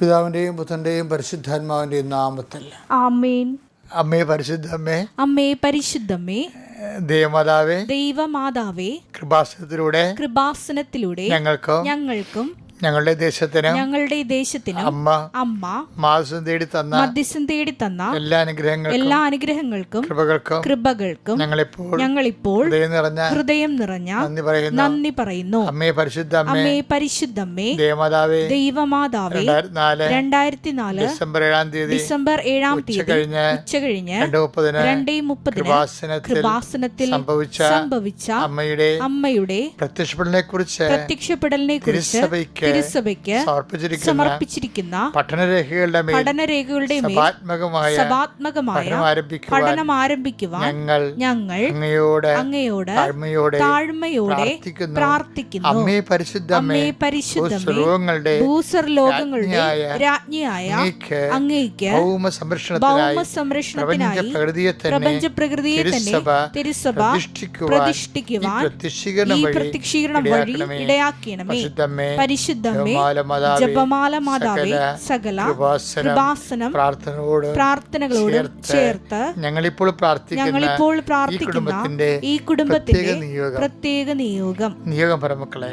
പിതാവിന്റെയും പുത്രന്റെയും പരിശുദ്ധാത്മാവിന്റെയും നാമത്തിൽ. ആമേൻ. അമ്മേ പരിശുദ്ധമ്മേ അമ്മേ അമ്മേ പരിശുദ്ധമ്മേ ദേവമാതാവേ ദൈവമാതാവേ കൃപാസനത്തിലൂടെ കൃപാസനത്തിലൂടെ ഞങ്ങൾക്കും ഞങ്ങൾക്കും ഞങ്ങളുടെ ദേശത്തിന് ഞങ്ങളുടെ ദേശത്തിന് അമ്മ അമ്മ മാസം തേടി തന്ന മധ്യസ്ഥം തേടി തന്ന എല്ലാ അനുഗ്രഹങ്ങൾക്കും എല്ലാ അനുഗ്രഹങ്ങൾക്കും കൃപകൾക്കും കൃപകൾക്കും ഞങ്ങളിപ്പോൾ ഞങ്ങളിപ്പോൾ ഹൃദയം നിറഞ്ഞ ഹൃദയം നിറഞ്ഞ നന്ദി പറയുന്നു. നന്ദി പറയുന്നു. അമ്മേ പരിശുദ്ധ അമ്മേ. അമ്മേ പരിശുദ്ധമ്മേ. ദേവമാതാവേ. ദൈവമാതാവേ. രണ്ടായിരത്തി നാല് ഡിസംബർ ഏഴാം തീയതി ഡിസംബർ ഏഴാം തീയതി കഴിഞ്ഞ് ഉച്ച കഴിഞ്ഞ് രണ്ടേ മുപ്പതിന് രണ്ടേ മുപ്പതിന് കൃപാസനത്തിൽ സംഭവിച്ച സംഭവിച്ച അമ്മയുടെ അമ്മയുടെ പ്രത്യക്ഷപ്പെടലിനെ കുറിച്ച് പ്രത്യക്ഷപ്പെടലിനെ കുറിച്ച് തിരുസഭയ്ക്ക് സമർപ്പിച്ചിരിക്കുന്ന പഠനരേഖകളുടെ പഠനരേഖകളുടെ സഭാത്മകമായ പഠനം ആരംഭിക്കുവാൻ ഞങ്ങൾ ഞങ്ങൾ അങ്ങയോട് അങ്ങയോട് താഴ്മയോടെ പ്രാർത്ഥിക്കുന്നു. അമ്മേ പരിശുദ്ധ അമ്മേ ഭൂസർ ലോകങ്ങളുടെ രാജ്ഞിയായ അങ്ങേക്ക് അങ്ങയ്ക്ക് ഭൗമ സംരക്ഷണത്തിനായി സംരക്ഷണത്തിനായി പ്രപഞ്ച പ്രകൃതിയെ തന്നെ തിരുസഭ പ്രതിഷ്ഠിക്കുവാൻ ഈ പ്രത്യക്ഷീകരണം വഴി ഇടയാക്കിയണമേ പരിശുദ്ധ പരിശുദ്ധമേ ജപമാല മാതാവേ, സകല കൃപാസനം പ്രാർത്ഥനയോട് പ്രാർത്ഥനകളോട് ചേർത്ത് ഞങ്ങളിപ്പോൾ പ്രാർത്ഥിക്കുന്ന ഞങ്ങളിപ്പോൾ ഈ പ്രാർത്ഥിക്കുന്ന കുടുംബത്തിന്റെ ഈ കുടുംബത്തിന്റെ പ്രത്യേക നിയോഗം. നിയോഗം പരമക്കളെ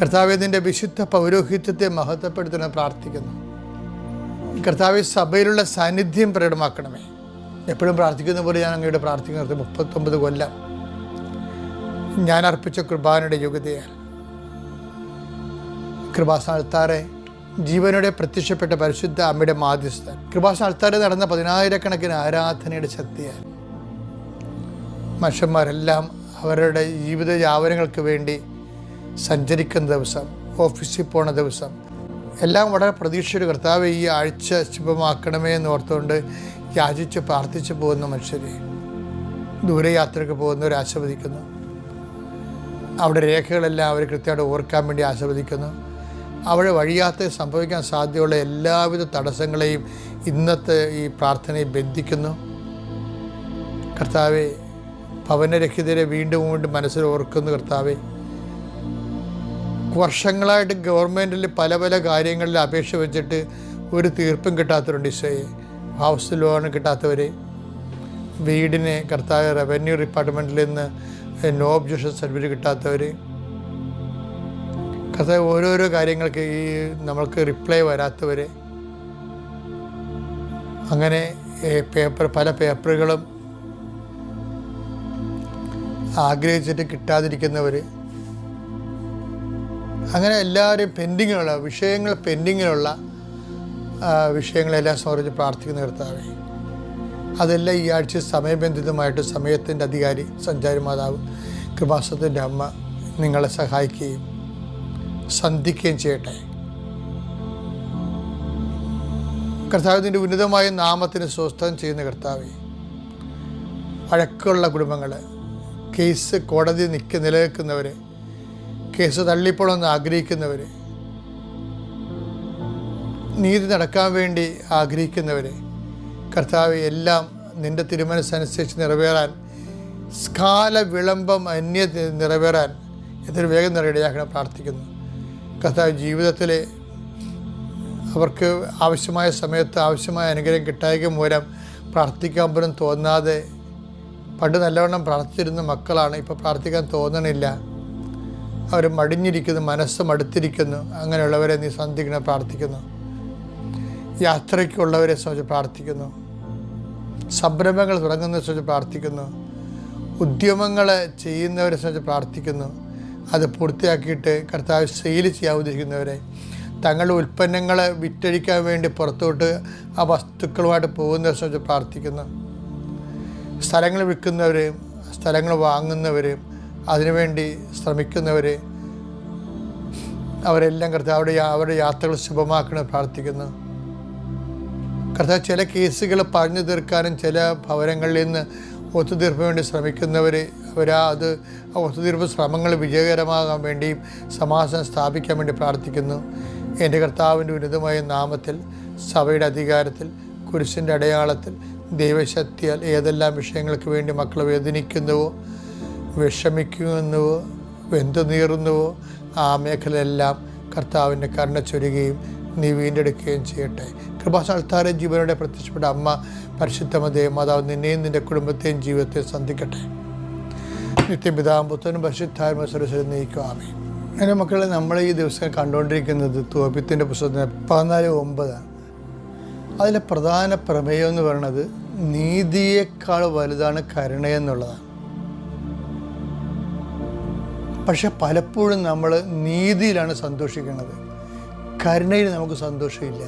കർത്താവിന്റെ വിശുദ്ധ പൗരോഹിത്യത്തെ മഹത്വപ്പെടുത്തുന്ന പ്രാർത്ഥിക്കുന്നു. കർത്താവ് സഭയിലുള്ള സാന്നിധ്യം പ്രകടമാക്കണമേ. എപ്പോഴും പ്രാർത്ഥിക്കുന്ന പോലെ ഞാൻ അങ്ങയുടെ പ്രാർത്ഥിക്കുന്നത് മുപ്പത്തൊമ്പത് കൊല്ലം ഞാൻ അർപ്പിച്ച കൃപാനയുടെ യോഗ്യതയാൽ കൃപാസ്ഥാനത്താറെ ജീവനോടെ പ്രത്യക്ഷപ്പെട്ട പരിശുദ്ധ അമ്മയുടെ മാധ്യസ്ഥൻ കൃപാസ്ഥാനത്താറെ നടന്ന പതിനായിരക്കണക്കിന് ആരാധനയുടെ ശക്തിയാൽ മനുഷ്യന്മാരെല്ലാം അവരുടെ ജീവിത യാവനങ്ങൾക്ക് വേണ്ടി സഞ്ചരിക്കുന്ന ദിവസം ഓഫീസിൽ പോണ ദിവസം. എല്ലാം വളരെ പ്രതീക്ഷയുടെ കർത്താവ് ഈ ആഴ്ച ശുഭമാക്കണമേ എന്ന് ഓർത്തുകൊണ്ട് യാചിച്ച് പ്രാർത്ഥിച്ച് പോകുന്ന മനുഷ്യരെ. ദൂരയാത്രയ്ക്ക് പോകുന്നവർ ആശീർവദിക്കുന്നു. അവിടെ രേഖകളെല്ലാം അവർ കൃത്യമായിട്ട് ഓർക്കാൻ വേണ്ടി ആസ്വദിക്കുന്നു അവിടെ വഴിയാത്ത സംഭവിക്കാൻ സാധ്യതയുള്ള എല്ലാവിധ തടസ്സങ്ങളെയും ഇന്നത്തെ ഈ പ്രാർത്ഥനയെ ബന്ധിക്കുന്നു. കർത്താവെ ഭവനരഹിതരെ വീണ്ടും വീണ്ടും മനസ്സിൽ ഓർക്കുന്നു കർത്താവെ. വർഷങ്ങളായിട്ട് ഗവൺമെന്റിൽ പല പല കാര്യങ്ങളിൽ അപേക്ഷ വെച്ചിട്ട് ഒരു തീർപ്പും കിട്ടാത്തവരുണ്ട് ഈശോയെ. ഹൗസ് ലോൺ കിട്ടാത്തവർ വീടിന് കർത്താവ് റവന്യൂ ഡിപ്പാർട്ട്മെന്റിൽ നിന്ന് നോ ഒബ്ജക്ഷൻ സർട്ടിഫിക്കറ്റ് കിട്ടാത്തവർ കർത്താവ് ഓരോരോ കാര്യങ്ങൾക്ക് ഈ നമ്മൾക്ക് റിപ്ലൈ വരാത്തവർ അങ്ങനെ പേപ്പർ പല പേപ്പറുകളും ആഗ്രഹിച്ചിട്ട് കിട്ടാതിരിക്കുന്നവർ അങ്ങനെ എല്ലാവരും പെൻഡിങ്ങിലുള്ള വിഷയങ്ങൾ പെൻഡിങ്ങിലുള്ള വിഷയങ്ങളെല്ലാം സമർപ്പിച്ച് പ്രാർത്ഥിക്കുന്ന കർത്താവെ. അതെല്ലാം ഈ ആഴ്ച സമയബന്ധിതമായിട്ട് സമയത്തിന്റെ അധികാരി സഞ്ചാരി മാതാവ് കൃപാസത്തിന്റെ അമ്മ നിങ്ങളെ സഹായിക്കുകയും സന്ധിക്കുകയും ചെയ്യട്ടെ. കർത്താവിന്റെ ഉന്നതമായ നാമത്തിന് സ്വസ്ഥം ചെയ്യുന്ന കർത്താവെ വഴക്കുള്ള കുടുംബങ്ങൾ കേസ് കോടതി നിൽക്ക് നിലനിൽക്കുന്നവർ കേസ് തള്ളിപ്പോണമെന്ന് ആഗ്രഹിക്കുന്നവർ നീതി നടക്കാൻ വേണ്ടി ആഗ്രഹിക്കുന്നവർ കർത്താവ് എല്ലാം നിന്റെ തിരുമനസ്സനുസരിച്ച് നിറവേറാൻ സ്കാല വിളംബം അന്യ നിറവേറാൻ എത്ര വേഗം നിറയിടയാക്കണം പ്രാർത്ഥിക്കുന്നു. കർത്താവ് ജീവിതത്തിലെ അവർക്ക് ആവശ്യമായ സമയത്ത് ആവശ്യമായ അനുഗ്രഹം കിട്ടായ്ക മൂലം പ്രാർത്ഥിക്കാൻ പോലും തോന്നാതെ പണ്ട് നല്ലവണ്ണം പ്രാർത്ഥിച്ചിരുന്ന മക്കളാണ്. ഇപ്പോൾ പ്രാർത്ഥിക്കാൻ തോന്നണില്ല. അവർ മടിഞ്ഞിരിക്കുന്നു മനസ്സ് മടുത്തിരിക്കുന്നു. അങ്ങനെയുള്ളവരെ നീ സന്ധിക്കണം പ്രാർത്ഥിക്കുന്നു. യാത്രയ്ക്കുള്ളവരെ സംബന്ധിച്ച് പ്രാർത്ഥിക്കുന്നു. സംരംഭങ്ങൾ തുടങ്ങുന്നതിനെ സംബന്ധിച്ച് പ്രാർത്ഥിക്കുന്നു. ഉദ്യമങ്ങൾ ചെയ്യുന്നവരെ സംബന്ധിച്ച് പ്രാർത്ഥിക്കുന്നു. അത് പൂർത്തിയാക്കിയിട്ട് കർത്താവ് സെയിൽ ചെയ്യാൻ ഉദ്ദേശിക്കുന്നവരെ തങ്ങളുടെ ഉൽപ്പന്നങ്ങൾ വിറ്റഴിക്കാൻ വേണ്ടി പുറത്തോട്ട് ആ വസ്തുക്കളുമായിട്ട് പോകുന്നവരെ സംബന്ധിച്ച് പ്രാർത്ഥിക്കുന്നു. സ്ഥലങ്ങൾ വിൽക്കുന്നവരെയും സ്ഥലങ്ങൾ വാങ്ങുന്നവരെയും അതിനുവേണ്ടി ശ്രമിക്കുന്നവരെ അവരെല്ലാം കർത്താവ് അവരുടെ അവരുടെ യാത്രകൾ ശുഭമാക്കണം പ്രാർത്ഥിക്കുന്നു. കർത്താവ് ചില കേസുകൾ പറഞ്ഞു തീർക്കാനും ചില ഭവനങ്ങളിൽ നിന്ന് ഒത്തുതീർപ്പിന് വേണ്ടി ശ്രമിക്കുന്നവർ അവരാ അത് ഒത്തുതീർപ്പ് ശ്രമങ്ങൾ വിജയകരമാകാൻ വേണ്ടിയും സമാധാനം സ്ഥാപിക്കാൻ വേണ്ടി പ്രാർത്ഥിക്കുന്നു. എന്റെ കർത്താവിന്റെ ഉന്നതമായ നാമത്തിൽ സഭയുടെ അധികാരത്തിൽ കുരിശിന്റെ അടയാളത്തിൽ ദൈവശക്തിയാൽ ഏതെല്ലാം വിഷയങ്ങൾക്ക് വേണ്ടി മക്കൾ വേദനിക്കുന്നുവോ വിഷമിക്കുന്നുവോ? വെന്തു നീറുന്നുവോ? ആ മേഖലയെല്ലാം കർത്താവിന്റെ കരുണ ചൊരുകയും നീ വീണ്ടെടുക്കുകയും ചെയ്യട്ടെ. കൃപാസാൽത്താരെ ജീവനോടെ പ്രത്യക്ഷപ്പെട്ട അമ്മ പരിശുദ്ധമതേ മാതാവ് നിന്നെയും നിന്റെ കുടുംബത്തെയും ജീവിതത്തെയും സന്ധിക്കട്ടെ നിത്യപിതാവും പുത്രനും പരിശുദ്ധാത്മ സരസ്വരം നീക്കുവാമേ എന്റെ മക്കളെ നമ്മൾ ഈ ദിവസം കണ്ടുകൊണ്ടിരിക്കുന്നത് തോപ്യത്തിന്റെ പുസ്തകത്തിന് പതിനാല് ഒമ്പതാണ്. അതിലെ പ്രധാന പ്രമേയം എന്ന് പറയുന്നത് നീതിയേക്കാൾ വലുതാണ് കരുണയെന്നുള്ളതാണ്. പക്ഷെ പലപ്പോഴും നമ്മൾ നീതിയിലാണ് സന്തോഷിക്കുന്നത്. കരുണയിൽ നമുക്ക് സന്തോഷമില്ല.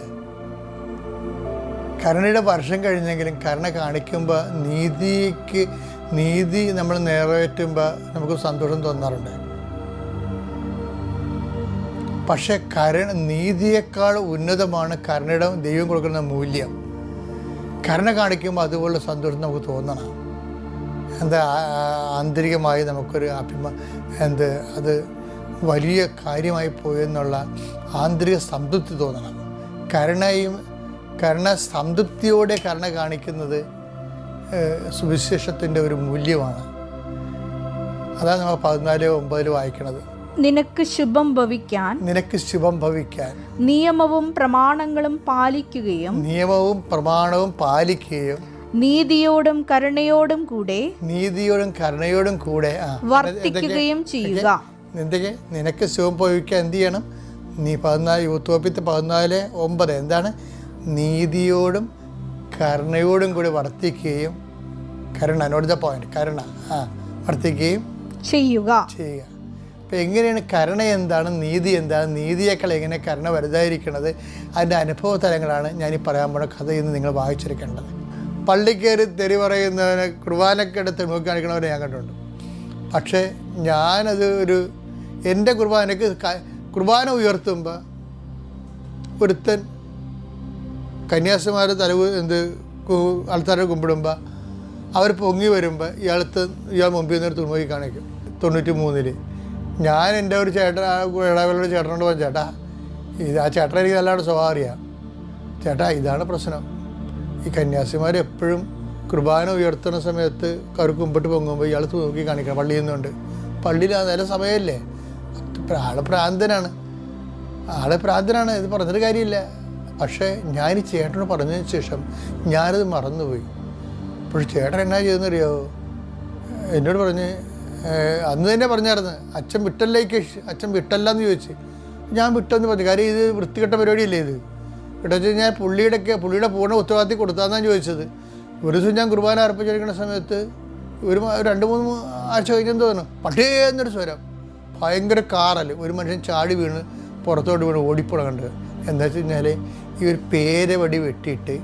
കരുണയുടെ വർഷം കഴിഞ്ഞെങ്കിലും കരുണ കാണിക്കുമ്പോൾ നീതിക്ക് നീതി നമ്മൾ നിറവേറ്റുമ്പോൾ നമുക്ക് സന്തോഷം തോന്നാറുണ്ട്. പക്ഷെ കരുണ നീതിയേക്കാൾ ഉന്നതമാണ് കരുണയുടെ ദൈവം കൊടുക്കുന്ന മൂല്യം. കരുണ കാണിക്കുമ്പോൾ അതുപോലുള്ള സന്തോഷം നമുക്ക് തോന്നണം. എന്താ ആന്തരികമായി നമുക്കൊരു അഭിമാ എന്ത് അത് വലിയ കാര്യമായി പോയെന്നുള്ള ആന്തരിക സംതൃപ്തി തോന്നണം. കരുണയും കരുണ സംതൃപ്തിയോടെ കരുണ കാണിക്കുന്നത് സുവിശേഷത്തിന്റെ ഒരു മൂല്യമാണ്. അതാണ് നമ്മൾ പതിനാല് ഒമ്പതിൽ വായിക്കുന്നത് നിനക്ക് ശുഭം ഭവിക്കാൻ നിനക്ക് ശുഭം ഭവിക്കാൻ. നിയമവും പ്രമാണങ്ങളും പാലിക്കുകയും നിയമവും പ്രമാണവും പാലിക്കുകയും നീതിയോടും കരുണയോടും കൂടെ നീതിയോടും കരുണയോടും കൂടെ വർദ്ധിക്കുകയും വർത്തിക്കുകയും ചെയ്യുക. എന്തൊക്കെ? നിനക്ക് സുഖം പോയിക്കാൻ എന്ത് ചെയ്യണം? നീ പതിനാല് യൂത്തോപ്പിത്ത് പതിനാല് ഒമ്പത് എന്താണ്? നീതിയോടും കരുണയോടും കൂടി വർത്തിക്കുകയും കരുണ നോട്ട് ദ പോയിന്റ് കരുണ ആ വർത്തിക്കുകയും ചെയ്യുക. ചെയ്യുക. അപ്പോൾ എങ്ങനെയാണ് കരുണ എന്താണ് നീതി എന്താണ് നീതിയേക്കാൾ എങ്ങനെ കരുണ വലുതായിരിക്കണത് അതിന്റെ അനുഭവ തലങ്ങളാണ് ഞാനീ പറയാൻ പോണ കഥയിൽ നിന്ന് നിങ്ങൾ വായിച്ചെടുക്കേണ്ടത്. പള്ളിക്കയറി തെറി പറയുന്നവനെ കുർബാനക്കെടുത്ത് നോക്കി കാണിക്കണവരെ ഞാൻ കണ്ടിട്ടുണ്ട്. പക്ഷേ ഞാനത് ഒരു എന്റെ കുർബാനക്ക് കുർബാന ഉയർത്തുമ്പോൾ ഒരുത്തൻ കന്യാസിമാരെ തലവ് എന്ത് ആൾക്കാരെ കുമ്പിടുമ്പോൾ അവർ പൊങ്ങി വരുമ്പോൾ ഇയാളത്ത് ഇയാൾ മുമ്പിൽ നിന്ന് തുണുപോയി കാണിക്കും. തൊണ്ണൂറ്റി മൂന്നിൽ ഞാൻ എന്റെ ഒരു ചേട്ടൻ ഇടവലൊരു ചേട്ടനോട് പറഞ്ഞു ചേട്ടാ ഇത് ആ ചേട്ടൻ എനിക്ക് നല്ലതാണ് സ്വഭാവം അറിയാം. ചേട്ടാ ഇതാണ് പ്രശ്നം. ഈ കന്യാസിമാർ എപ്പോഴും കുർബാന ഉയർത്തുന്ന സമയത്ത് കറുക്കുമ്പോട്ട് പൊങ്ങുമ്പോൾ ഇയാൾ നോക്കി കാണിക്കണം. പള്ളിയിൽ നിന്നുണ്ട് പള്ളിയിൽ നേരം സമയമല്ലേ? ആളെ പ്രാന്തനാണ്. ആളെ പ്രാന്തനാണ്. ഇത് പറഞ്ഞൊരു കാര്യമില്ല. പക്ഷേ ഞാൻ ചേട്ടനോട് പറഞ്ഞതിന് ശേഷം ഞാനത് മറന്നുപോയി. അപ്പോൾ ചേട്ടൻ എന്നാ ചെയ്തെന്നറിയോ എന്നോട് പറഞ്ഞ് "ഏഹ്, അന്ന് തന്നെ പറഞ്ഞായിരുന്നു. അച്ഛൻ വിട്ടല്ലേക്ക് അച്ഛൻ വിട്ടല്ല എന്ന് ചോദിച്ച്. ഞാൻ വിട്ടെന്ന് പറഞ്ഞു. കാര്യം ഇത് വൃത്തികെട്ട പരിപാടിയല്ലേ ഇത്? ഇവിടെ വെച്ച് കഴിഞ്ഞാൽ പുള്ളിയുടെയൊക്കെ പുള്ളിയുടെ പൂർണ ഉത്തരവാദിത്തം കൊടുത്താന്നാണ് ചോദിച്ചത്. ഒരു ദിവസം ഞാൻ കുർബാന അർപ്പിച്ചിരിക്കുന്ന സമയത്ത് ഒരു രണ്ട് മൂന്ന് ആഴ്ച കഴിഞ്ഞെന്ന് തോന്നുന്നു. പട്ടേ എന്നൊരു സ്വരം. ഭയങ്കര കാറൽ ഒരു മനുഷ്യൻ ചാടി വീണ് പുറത്തോട്ട് വീണ് ഓടിപ്പോണ കണ്ട് എന്താ വെച്ച് കഴിഞ്ഞാൽ ഈ ഒരു പേര് വടി വെട്ടിയിട്ട്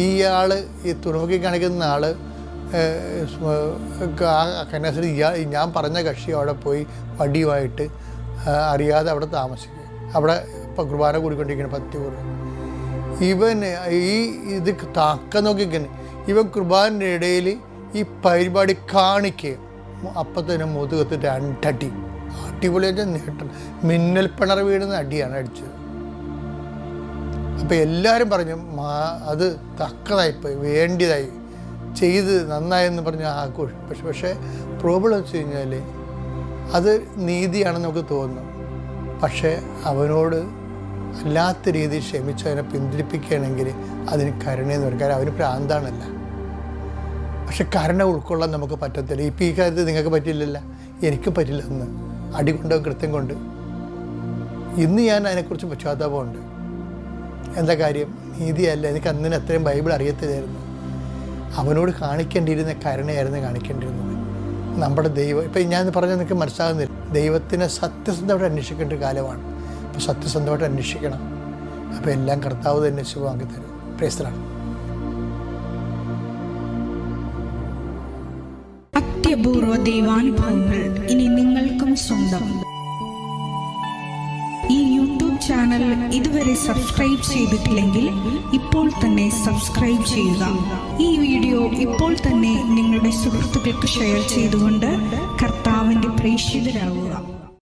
ഇയാൾ ഈ തുറമുഖി കാണിക്കുന്ന ആൾ കന്യാസ്ത്രീ ഇയാൾ ഞാൻ പറഞ്ഞ കക്ഷി അവിടെ പോയി വടിയുമായിട്ട് അറിയാതെ അവിടെ താമസിക്കുക. അവിടെ ഇപ്പം കുർബാന കൂടിക്കൊണ്ടിരിക്കുന്ന പത്തി കൂടി ഇവൻ ഈ ഇത് താക്ക നോക്കിക്കണ്. ഇവൻ കുർബാനയുടെ ഇടയിൽ ഈ പരിപാടി കാണിക്കുക അപ്പം തന്നെ മുതുകത്ത് രണ്ടടി. അടിപൊളിയായിട്ട് നേട്ടം മിന്നൽ പിണർ വീഴുന്ന അടിയാണ് അടിച്ചത്. അപ്പം എല്ലാവരും പറഞ്ഞു മാ അത് തക്കതായിപ്പോയി വേണ്ടിയതായി. ചെയ്ത് നന്നായെന്ന് പറഞ്ഞ് ആഘോഷം. പക്ഷെ പക്ഷേ പ്രോബ്ലം വെച്ച് കഴിഞ്ഞാൽ അത് നീതിയാണെന്ന് നമുക്ക് തോന്നും. പക്ഷേ അവനോട് അല്ലാത്ത രീതിയിൽ ക്ഷമിച്ച് അവനെ പിന്തിരിപ്പിക്കുകയാണെങ്കിൽ അതിന് കരുണയെന്ന് പറയും കാരണം അവന് പ്രാന്താണല്ല. പക്ഷെ കരുണ ഉൾക്കൊള്ളാൻ നമുക്ക് പറ്റത്തില്ല. ഇപ്പം ഈ കാര്യത്തിൽ നിങ്ങൾക്ക് പറ്റില്ലല്ല. എനിക്ക് പറ്റില്ല അടി കൊണ്ടോ കൃത്യം കൊണ്ട്. ഇന്ന് ഞാൻ അതിനെക്കുറിച്ച് പശ്ചാത്താപമുണ്ട്. എന്താ കാര്യം? നീതിയല്ല. എനിക്ക് അന്നിന് അത്രയും ബൈബിൾ അറിയത്തില്ലായിരുന്നു. അവനോട് കാണിക്കേണ്ടിയിരുന്ന കരുണയായിരുന്നു കാണിക്കേണ്ടിയിരുന്നത്. നമ്മുടെ ദൈവം. ഇപ്പം ഞാൻ പറഞ്ഞാൽ നിങ്ങൾക്ക് മനസ്സിലാകുന്നില്ല. ദൈവത്തിനെ സത്യസന്ധമായിട്ട് അന്വേഷിക്കേണ്ട കാലമാണ്. അപ്പോൾ സത്യസന്ധമായിട്ട് അന്വേഷിക്കണം. അപ്പോൾ എല്ലാം കർത്താവ് തന്നെ ശുഭമാക്കി തരും. പ്രേസ്തലാണ് അത്യപൂർവ ദൈവാനുഭവങ്ങൾ ഇനി നിങ്ങൾക്കും സ്വന്തം. ഈ യൂട്യൂബ് ചാനൽ ഇതുവരെ സബ്സ്ക്രൈബ് ചെയ്തിട്ടില്ലെങ്കിൽ ഇപ്പോൾ തന്നെ സബ്സ്ക്രൈബ് ചെയ്യുക. ഈ വീഡിയോ ഇപ്പോൾ തന്നെ നിങ്ങളുടെ സുഹൃത്തുക്കൾക്ക് ഷെയർ ചെയ്തുകൊണ്ട് കർത്താവിന്റെ പ്രേക്ഷിതരാകുക